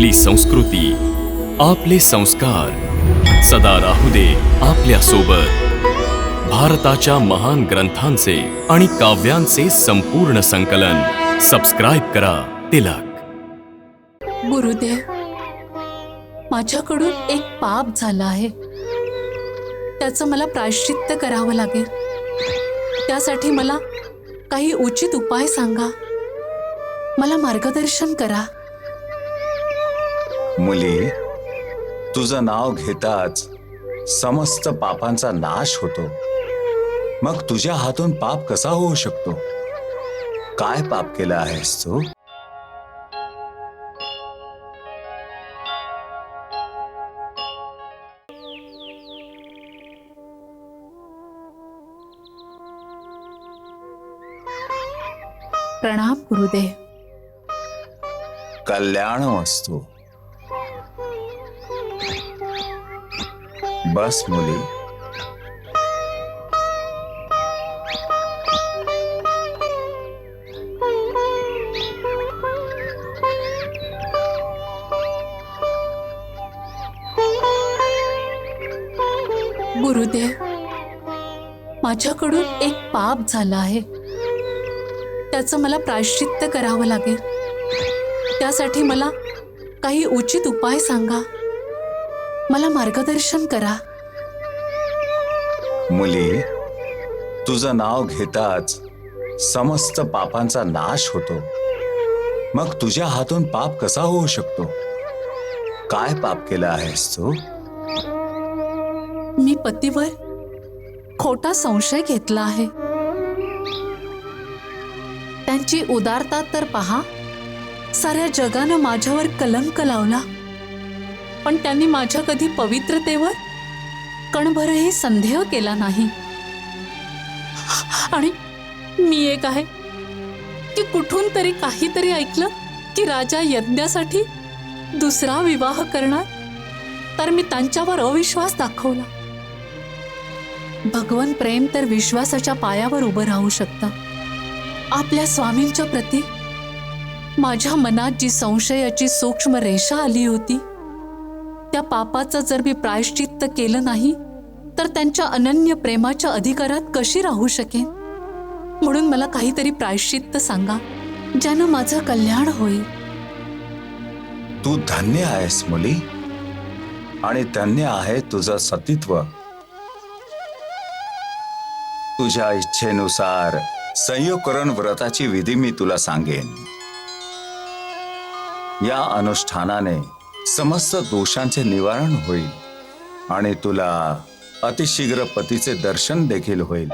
आपली संस्कृती आपले संस्कार. सदा राहू दे आपल्यासोबत भारताच्या महान ग्रंथांचे आणि काव्यांचे संपूर्ण संकलन. सबस्क्राईब करा तिलक. गुरुदेव माझ्याकडून एक पाप झालं आहे. त्याचं मला प्रायश्चित्त करावं लागेल. त्यासाठी मला काही उचित उपाय सांगा. मला मार्गदर्शन करा. मुली तुझं नाव घेताच समस्त पापांचा नाश होतो. मग तुझ्या हातून पाप कसा होऊ शकतो? काय पाप केलं आहेस तू? प्रणाम गुरुदेव. कल्याण वस्तू. बस मुली. गुरुदेव माझ्याकडून एक पाप झालं आहे. त्याचं मला प्रायश्चित्त करावं लागेल. त्यासाठी मला काही उचित उपाय सांगा. मला मार्गदर्शन करा. मुली तुझं नाव घेताच समस्त पापांचा नाश होतो. मग तुझ्या हातून पाप कसा होऊ शकतो? काय पाप केलं आहेस तू? मी पतीवर खोटा संशय घेतला आहे. त्यांची उदारता तर पहा. साऱ्या जगानं माझ्यावर कलंक लावला. पण त्यांनी माझ्या कधी पवित्रतेवर कणभरही संदेह केला नाही. आणि मी एक आहे की कुठून तरी काहीतरी ऐकलं की राजा यज्ञासाठी दुसरा विवाह करणार तर मी त्यांच्यावर अविश्वास दाखवला. भगवन प्रेम तर विश्वासाच्या पायावर उभं राहू शकतं. आपल्या स्वामींच्या प्रती माझ्या मनात जी संशयाची सूक्ष्म रेषा आली होती त्या पापाचं जर मी प्रायश्चित्त केलं नाही तर त्यांच्या अनन्य प्रेमाच्या अधिकारात कशी राहू शकेन? म्हणून मला काहीतरी प्रायश्चित्त सांगा ज्यानं माझं कल्याण होईल. तू धन्य आहेस मुली आणि धन्य आहे तुझं सतीत्व. तुझ्या इच्छेनुसार संयोगकरण व्रताची विधी मी तुला सांगेन. या अनुष्ठानाने समस्त दोषांचे निवारण होईल आणि तुला अतिशीघ्र पतीचे दर्शन देखील होईल.